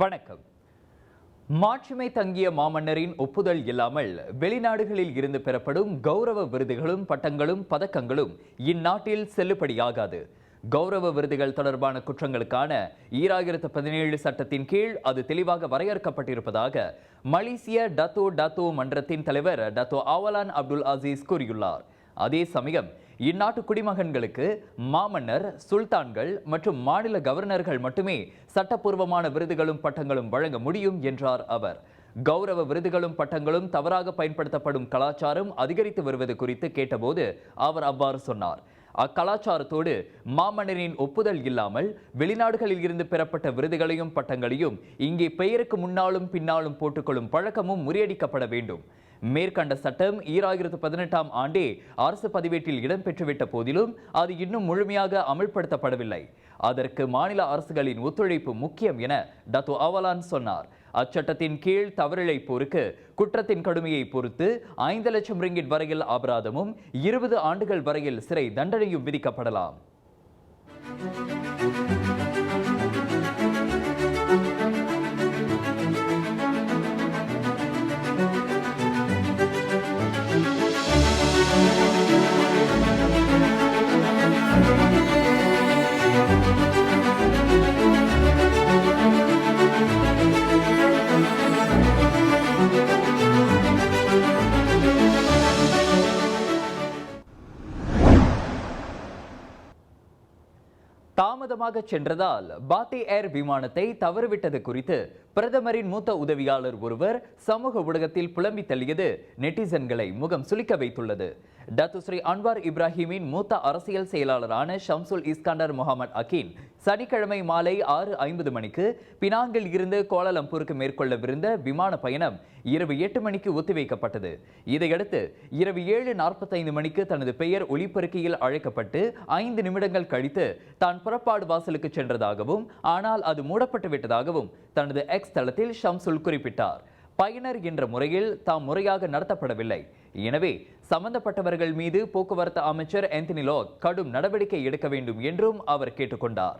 வணக்கம். மாட்சிமை தங்கிய மாமன்னரின் ஒப்புதல் இல்லாமல் வெளிநாடுகளில் இருந்து பெறப்படும் கௌரவ விருதுகளும் பட்டங்களும் பதக்கங்களும் இந்நாட்டில் செல்லுபடியாகாது. கௌரவ விருதுகள் தொடர்பான குற்றங்களுக்கான ஈராயிரத்து பதினேழு சட்டத்தின் கீழ் அது தெளிவாக வரையறுக்கப்பட்டிருப்பதாக மலேசிய டத்தோ டத்தோ மன்றத்தின் தலைவர் டத்தோ ஆவலான் அப்துல் அசீஸ் கூறியுள்ளார். அதே சமயம் இந்நாட்டு குடிமகன்களுக்கு மாமன்னர் சுல்தான்கள் மற்றும் மாநில கவர்னர்கள் மட்டுமே சட்டப்பூர்வமான விருதுகளும் பட்டங்களும் வழங்க முடியும் என்றார் அவர். கௌரவ விருதுகளும் பட்டங்களும் தவறாக பயன்படுத்தப்படும் கலாச்சாரம் அதிகரித்து வருவது குறித்து கேட்டபோது அவர் அவ்வாறு சொன்னார். அக்கலாச்சாரத்தோடு மாமன்னரின் ஒப்புதல் இல்லாமல் வெளிநாடுகளில் இருந்து பெறப்பட்ட விருதுகளையும் பட்டங்களையும் இங்கே பெயருக்கு முன்னாலும் பின்னாலும் போட்டுக்கொள்ளும் பழக்கமும் முறியடிக்கப்பட வேண்டும். மேற்கண்ட சட்டம் ஈராயிரத்து பதினெட்டாம் ஆண்டே அரசு பதிவேட்டில் இடம்பெற்றுவிட்ட போதிலும் அது இன்னும் முழுமையாக அமல்படுத்தப்படவில்லை. அதற்கு மாநில அரசுகளின் ஒத்துழைப்பு முக்கியம் என டத்து அவலான் சொன்னார். அச்சட்டத்தின் கீழ் தவறிழைப்போருக்கு குற்றத்தின் கடுமையை பொறுத்து ஐந்து லட்சம் ரிங்கிட் வரையில் அபராதமும் இருபது ஆண்டுகள் வரையில் சிறை தண்டனையும் விதிக்கப்படலாம். தாமதமாக சென்றதால் பாத்தி ஏர் விமானத்தை தவறுவிட்டது குறித்து பிரதமரின் மூத்த உதவியாளர் ஒருவர் சமூக ஊடகத்தில் புலம்பி தள்ளியது நெட்டிசன்களை முகம் சுளிக்க வைத்துள்ளது. டத்துஸ்ரீ அன்வார் இப்ராஹிமின் மூத்த அரசியல் செயலாளரான ஷம்சுல் இஸ்காண்டர் முகமது அகீன் சனிக்கிழமை மாலை ஆறு ஐம்பது மணிக்கு பினாங்கில் இருந்து கோலாலம்பூருக்கு மேற்கொள்ளவிருந்த விமான பயணம் இரவு எட்டு மணிக்கு ஒத்திவைக்கப்பட்டது. இதையடுத்து இரவு ஏழு நாற்பத்தைந்து மணிக்கு தனது பெயர் ஒளிப்பெருக்கியில் அழைக்கப்பட்டு ஐந்து நிமிடங்கள் கழித்து தான் புறப்பாடு வாசலுக்கு சென்றதாகவும் ஆனால் அது மூடப்பட்டு விட்டதாகவும் தனது எக்ஸ் தளத்தில் ஷம்சுல் குறிப்பிட்டார். பயனர் என்ற முறையில் தாம் முறையாக நடத்தப்படவில்லை. எனவே சம்பந்தப்பட்டவர்கள் மீது போக்குவரத்து அமைச்சர் ஆந்தனி லோக் கடும் நடவடிக்கை எடுக்க வேண்டும் என்றும் அவர் கேட்டுக்கொண்டார்.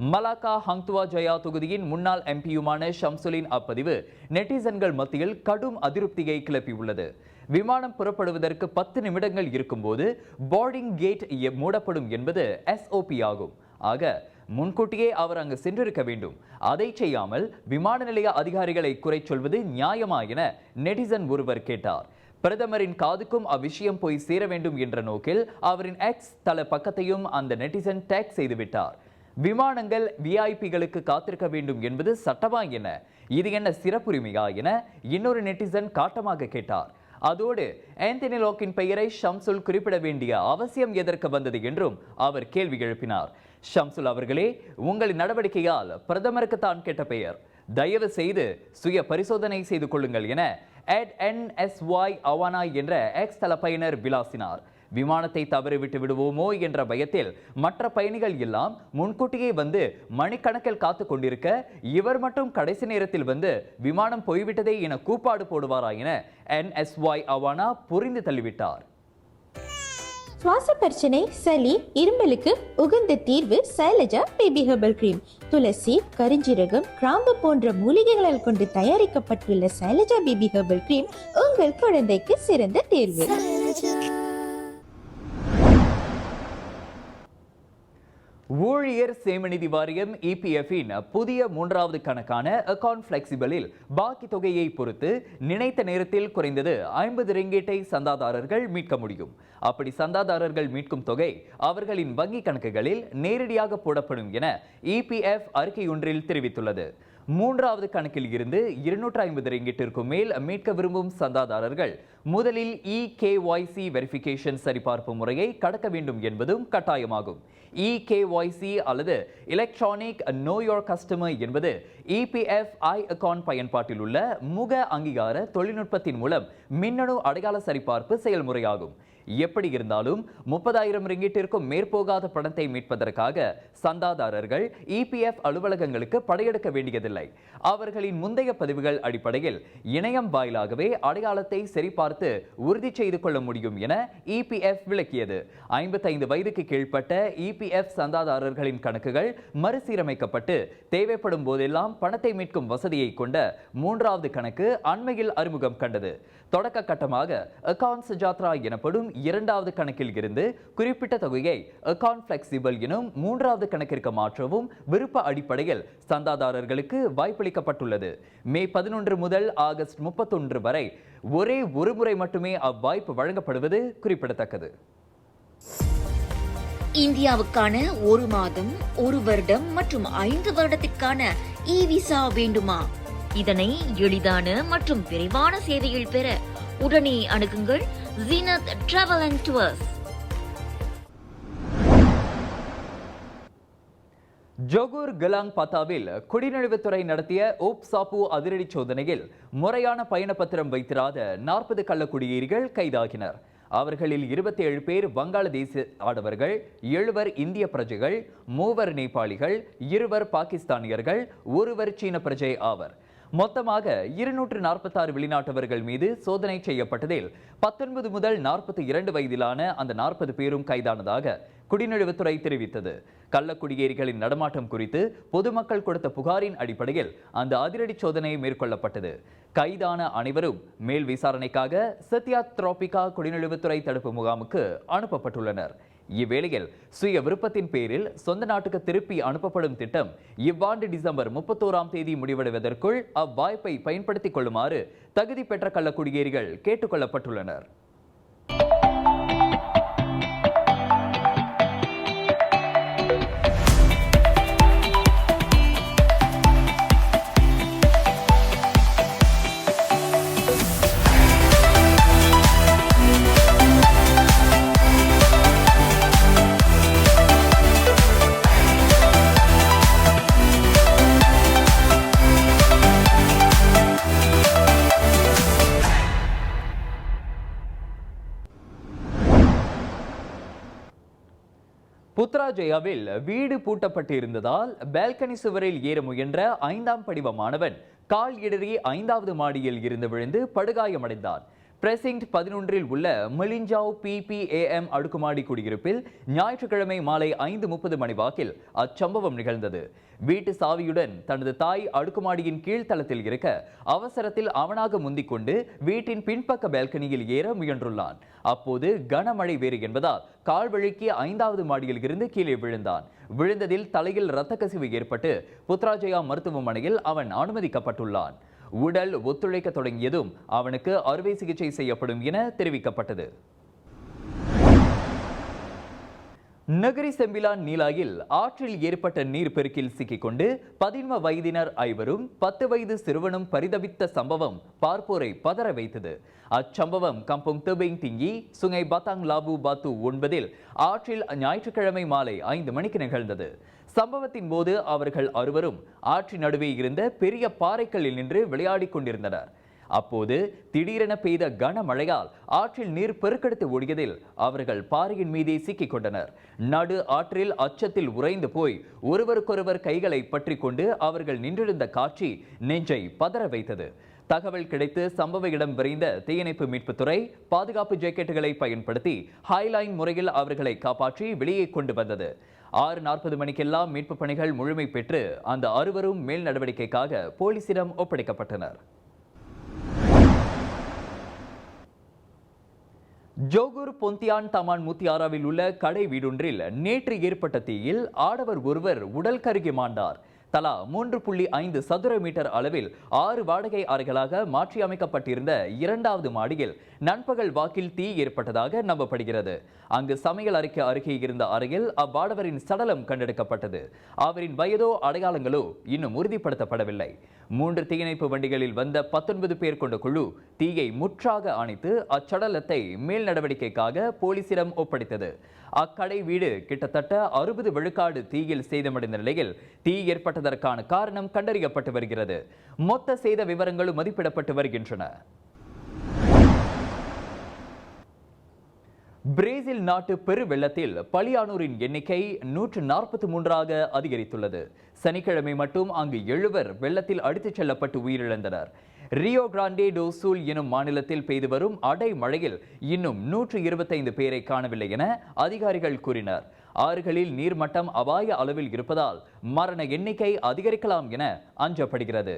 மலாக்கா ஹங்துவா ஜயா தொகுதியின் முன்னாள் எம்பியுமான ஷம்சுலின் அப்பதிவு நெட்டிசன்கள் மத்தியில் கடும் அதிருப்தியை கிளப்பியுள்ளது. விமானம் புறப்படுவதற்கு பத்து நிமிடங்கள் இருக்கும்போது போர்டிங் கேட் மூடப்படும் என்பது எஸ்ஓபி ஆகும். ஆக முன்கூட்டியே அவர் அங்கு சென்றிருக்க வேண்டும். அதை செய்யாமல் விமான நிலைய அதிகாரிகளை குறை சொல்வது நியாயமா என நெட்டிசன் ஒருவர் கேட்டார். பிரதமரின் காதுக்கும் அவ்விஷயம் போய் சேர வேண்டும் என்ற நோக்கில் அவரின் எக்ஸ் தல பக்கத்தையும் அந்த நெட்டிசன் டேக் செய்துவிட்டார். விமானங்கள் விஐபிகளுக்கு காத்திருக்க வேண்டும் என்பது சட்டமா என இது என்ன சிறப்புரிமையா என இன்னொரு நெட்டிசன் காட்டமாக கேட்டார். அதோடு ஆந்தனி லோக்கின் பெயரை ஷம்சுல் குறிப்பிட வேண்டிய அவசியம் எதற்கு வந்தது என்றும் அவர் கேள்வி எழுப்பினார். ஷம்சுல் அவர்களே உங்களின் நடவடிக்கையால் பிரதமருக்கு தான் கெட்ட பெயர். தயவு செய்து சுய பரிசோதனை செய்து கொள்ளுங்கள் என எட் என்எஸ்ஒய் அவானா என்ற எக்ஸ் தள பயனர் விளாசினார். விமானத்தை தவறிவிட்டு விடுவோமோ என்ற பயத்தில் மற்ற பயணிகள் எல்லாம் முன்கூட்டியே வந்து மணிக்கணக்கில் காத்து கொண்டிருக்க இவர் மட்டும் கடைசி நேரத்தில் வந்து விமானம் போய்விட்டதே என கூப்பாடு போடுவாரா என என்எஸ்ஒய் அவானா புரிந்து தள்ளிவிட்டார். சுவாச பிரச்சனை சளி இருமலுக்கு உகந்த தீர்வு சைலஜா பேபி ஹெர்பல் கிரீம் துளசி கரிஞ்சீரகம் கிராம்பு போன்ற மூலிகைகளால் கொண்டு தயாரிக்கப்பட்டுள்ள சைலஜா பேபி ஹெர்பல் கிரீம் உங்கள் குழந்தைக்கு சிறந்த தேர்வு. ஊழியர் சேமநிதி வாரியம் இபிஎஃப்பின் புதிய மூன்றாவது கணக்கான அக்கவுண்ட் ஃபிளெக்சிபிளில் பாக்கி தொகையை பொறுத்து நினைத்த நேரத்தில் குறைந்தது ஐம்பது ரிங்கேட்டை சந்தாதாரர்கள் மீட்க முடியும். அப்படி சந்தாதாரர்கள் மீட்கும் தொகை அவர்களின் வங்கி கணக்குகளில் நேரடியாக போடப்படும் என இபிஎஃப் அறிக்கையொன்றில் தெரிவித்துள்ளது. மூன்றாவது கணக்கில் இருந்து இருநூற்று ஐம்பது ரிங்கிட்டிற்கு மேல் மீட்க விரும்பும் சந்தாதாரர்கள் முதலில் இ கேஒய்சி வெரிஃபிகேஷன் சரிபார்ப்பு முறையை கடக்க வேண்டும் என்பதும் கட்டாயமாகும். இ கேஒய்சி அல்லது எலக்ட்ரானிக் நோ யோர் கஸ்டமர் என்பது இபிஎஃப் ஐ அக்கவுண்ட் பயன்பாட்டில் உள்ள முக அங்கீகார தொழில்நுட்பத்தின் மூலம் மின்னணு அடையாள சரிபார்ப்பு செயல்முறையாகும். எப்படி இருந்தாலும் முப்பதாயிரம் ரிங்கிட்டிற்கும் மேற்போகாத பணத்தை மீட்பதற்காக சந்தாதாரர்கள் இபிஎஃப் அலுவலகங்களுக்கு படையெடுக்க வேண்டியதில்லை. அவர்களின் முந்தைய பதிவுகள் அடிப்படையில் இணையம் வாயிலாகவே அடையாளத்தை சரிபார்த்து உறுதி செய்து கொள்ள முடியும் என இபிஎஃப் விளக்கியது. ஐம்பத்தைந்து வயதுக்கு கீழ்ப்பட்ட இபிஎஃப் சந்தாதாரர்களின் கணக்குகள் மறுசீரமைக்கப்பட்டு தேவைப்படும் போதெல்லாம் பணத்தை மீட்கும் வசதியை கொண்ட மூன்றாவது கணக்கு அண்மையில் அறிமுகம் கண்டது. தொடக்க கட்டமாக அக்கவுண்ட்ஸ் ஜாத்ரா எனப்படும் இரண்டாவது கணக்கில் இருந்து குறிப்பிட்ட தொகையை அக்கவுண்ட் பிளெக்சிபிள் எனும் மூன்றாவது கணக்கிற்கு மாற்றவும் விருப்ப அடிப்படையில் சந்தாதாரர்களுக்கு வாய்ப்பளிக்கப்பட்டுள்ளது. மே பதினொன்று முதல் ஆகஸ்ட் முப்பத்தொன்று வரை ஒரே ஒரு முறை மட்டுமே அவ்வாய்ப்பு வழங்கப்படுவது குறிப்பிடத்தக்கது. இந்தியாவுக்கான ஒரு மாதம் ஒரு வருடம் மற்றும் ஐந்து வருடத்திற்கான இ விசா வேண்டுமா? இதனை எளிதான மற்றும் விரைவான சேவையில் பெற உடனே அணுகுங்கள். Zenith Travel and Tours. Johor Gelang பத்தாவில் குடிநுழைவுத்துறை நடத்திய ஓப் சாப்பு அதிரடி சோதனையில் முறையான பயணப்பத்திரம் வைத்திராத நாற்பது கள்ளக்குடியேறிகள் கைதாகினர் அவர்களில் இருபத்தி ஏழு பேர் வங்காளதேச ஆடவர்கள் எழுவர் இந்திய பிரஜைகள் மூவர் நேபாளிகள் இருவர் பாகிஸ்தானியர்கள் ஒருவர் சீன பிரஜை ஆவர் மொத்தமாக இருநூற்று நாற்பத்தாறு வெளிநாட்டவர்கள் மீது சோதனை செய்யப்பட்டதில் பத்தொன்பது முதல் நாற்பத்தி இரண்டு வயதிலான அந்த நாற்பது பேரும் கைதானதாக குடிநழுவுத்துறை தெரிவித்தது. கள்ளக்குடியேறிகளின் நடமாட்டம் குறித்து பொதுமக்கள் கொடுத்த புகாரின் அடிப்படையில் அந்த அதிரடி சோதனை மேற்கொள்ளப்பட்டது. கைதான அனைவரும் மேல் விசாரணைக்காக சத்யா திரோபிகா குடிநழுவுத்துறை தடுப்பு முகாமுக்கு அனுப்பப்பட்டுள்ளனர். இவ்வேளையில் சுய விருப்பத்தின் பேரில் சொந்த நாட்டுக்கு திருப்பி அனுப்பப்படும் திட்டம் இவ்வாண்டு டிசம்பர் முப்பத்தோராம் தேதி முடிவடைவதற்குள் அவ்வாய்ப்பை பயன்படுத்திக் கொள்ளுமாறு தகுதி பெற்ற கள்ளக்குடியேறிகள் கேட்டுக்கொள்ளப்பட்டுள்ளனர் புத்ராஜயாவில் வீடு பூட்டப்பட்டிருந்ததால் பால்கனி சுவரில் ஏற முயன்ற ஐந்தாம் படிவ மாணவன் கால் இடறி ஐந்தாவது மாடியில் இருந்து விழுந்து படுகாயமடைந்தார் பிரசிங்ட் பதினொன்றில் உள்ள மிலிஞ்சாவ் பிபிஏஎம் அடுக்குமாடி குடியிருப்பில் ஞாயிற்றுக்கிழமை மாலை ஐந்து முப்பது மணி வாக்கில் அச்சம்பவம் நிகழ்ந்தது. வீட்டு சாவியுடன் தனது தாய் அடுக்குமாடியின் கீழ்த்தளத்தில் இருக்க அவசரத்தில் அவனாக முந்திக்கொண்டு வீட்டின் பின்பக்க பால்கனியில் ஏற முயன்றுள்ளான். அப்போது கனமழை வேறு என்பதால் கால் வழுக்கி ஐந்தாவது மாடியில் இருந்து கீழே விழுந்தான். விழுந்ததில் தலையில் இரத்த கசிவு ஏற்பட்டு புத்ராஜயா மருத்துவமனையில் அவன் அனுமதிக்கப்பட்டுள்ளான். உடல் ஒத்துழைக்க தொடங்கியதும் அவனுக்கு அறுவை சிகிச்சை செய்யப்படும் என தெரிவிக்கப்பட்டது. நகரி செம்பிலான் நீலாயில் ஆற்றில் ஏற்பட்ட நீர்ப்பெருக்கில் சிக்கிக்கொண்டு பதின்ம வயதினர் ஐவரும் பத்து வயது சிறுவனும் பரிதவித்த சம்பவம் பார்ப்போரை பதற வைத்தது. அச்சம்பவம் Kampung Tebing Tinggi Sungai Batang Labu Batu ஒன்பதில் ஆற்றில் ஞாயிற்றுக்கிழமை மாலை ஐந்து மணிக்கு நிகழ்ந்தது. சம்பவத்தின் போது அவர்கள் அறுவரும் ஆற்றின் நடுவே இருந்த பெரிய பாறைக்கல்லில் நின்று விளையாடிக் கொண்டிருந்தனர். அப்போது திடீரென பெய்த கனமழையால் ஆற்றில் நீர் பெருக்கெடுத்து ஓடியதில் அவர்கள் பாறையின் மீதே சிக்கிக் கொண்டனர். நடு ஆற்றில் அச்சத்தில் உறைந்து போய் ஒருவருக்கொருவர் கைகளை பற்றி கொண்டு அவர்கள் நின்றிருந்த காட்சி நெஞ்சை பதற வைத்தது. தகவல் கிடைத்து சம்பவ இடம் விரைந்த தீயணைப்பு மீட்புத்துறை பாதுகாப்பு ஜாக்கெட்டுகளை பயன்படுத்தி ஹைலைன் முறையில் அவர்களை காப்பாற்றி வெளியே கொண்டு வந்தது. ஆறு நாற்பது மணிக்கெல்லாம் மீட்பு பணிகள் முழுமை பெற்று அந்த அறுவரும் மேல் நடவடிக்கைக்காக போலீசிடம் ஒப்படைக்கப்பட்டனர். ஜோகூர் பொந்தியான் தமான் முத்தியாராவில் உள்ள கடை வீடொன்றில் நேற்று ஏற்பட்ட தீயில் ஆடவர் ஒருவர் உடல் கருகி மாண்டார். தலா மூன்று புள்ளி ஐந்து சதுர மீட்டர் அளவில் ஆறு வாடகை அறைகளாக மாற்றி அமைக்கப்பட்டிருந்த இரண்டாவது மாடியில் நண்பகல் வாக்கில் தீ ஏற்பட்டதாக நம்பப்படுகிறது. அங்கு சமையல் அறைக்கு அருகே இருந்த அறையில் அவ்வாடவரின் சடலம் கண்டெடுக்கப்பட்டது. அவரின் வயதோ அடையாளங்களோ இன்னும் உறுதிப்படுத்தப்படவில்லை. மூன்று தீயணைப்பு வண்டிகளில் வந்த பத்தொன்பது பேர் கொண்ட குழு தீயை முற்றாக அணைத்து அச்சடலத்தை மேல் நடவடிக்கைக்காக போலீசிடம் ஒப்படைத்தது. அக்கடை வீடு கிட்டத்தட்ட அறுபது விழுக்காடு தீயில் சேதமடைந்த நிலையில் தீ ஏற்பட்டதற்கான காரணம் கண்டறியப்பட்டு வருகிறது. மொத்த சேத விவரங்களும் மதிப்பிடப்பட்டு வருகின்றன. பிரேசில் நாட்டு பெரு வெள்ளத்தில் பலியானோரின் எண்ணிக்கை நூற்று நாற்பத்தி மூன்றாக அதிகரித்துள்ளது. சனிக்கிழமை மட்டும் அங்கு எழுவர் வெள்ளத்தில் அடித்துச் செல்லப்பட்டு உயிரிழந்தனர். ரியோ கிராண்டே டோசூல் எனும் மாநிலத்தில் பெய்து வரும் அடை மழையில் இன்னும் நூற்று இருபத்தைந்து பேரை காணவில்லை என அதிகாரிகள் கூறினர். ஆறுகளில் நீர்மட்டம் அபாய அளவில் இருப்பதால் மரண எண்ணிக்கை அதிகரிக்கலாம் என அஞ்சப்படுகிறது.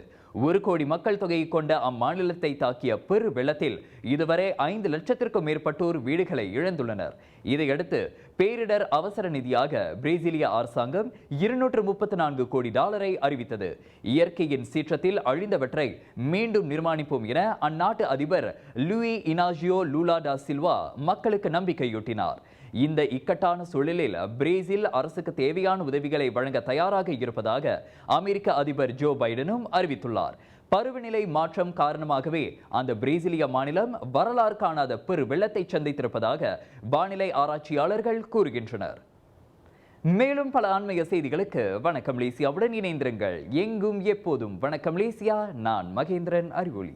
ஒரு கோடி மக்கள் தொகையை கொண்ட அம்மாநிலத்தை தாக்கிய பெரு வெள்ளத்தில் இதுவரை ஐந்து லட்சத்திற்கும் மேற்பட்டோர் வீடுகளை இழந்துள்ளனர். இதையடுத்து பேரிடர் அவசர நிதியாக பிரேசிலிய அரசாங்கம் இருநூற்று முப்பத்தி நான்கு கோடி டாலரை அறிவித்தது. இயற்கையின் சீற்றத்தில் அழிந்தவற்றை மீண்டும் நிர்மாணிப்போம் என அந்நாட்டு அதிபர் லூயி இனாஜியோ லூலா டா சில்வா மக்களுக்கு நம்பிக்கையூட்டினார். இந்த இக்கட்டான சூழலில் பிரேசில் அரசுக்கு தேவையான உதவிகளை வழங்க தயாராக இருப்பதாக அமெரிக்க அதிபர் ஜோ பைடனும் அறிவித்துள்ளார். பருவநிலை மாற்றம் காரணமாகவே அந்த பிரேசிலிய மாநிலம் வரலாறு காணாத பெரு வெள்ளத்தை சந்தித்திருப்பதாக வானிலை ஆராய்ச்சியாளர்கள் கூறுகின்றனர். மேலும் பல ஆன்மீக செய்திகளுக்கு வணக்கம் லேசியாவுடன் இணைந்திருங்கள். எங்கும் எப்போதும் வணக்கம் லேசியா. நான் மகேந்திரன் அறிவொளி.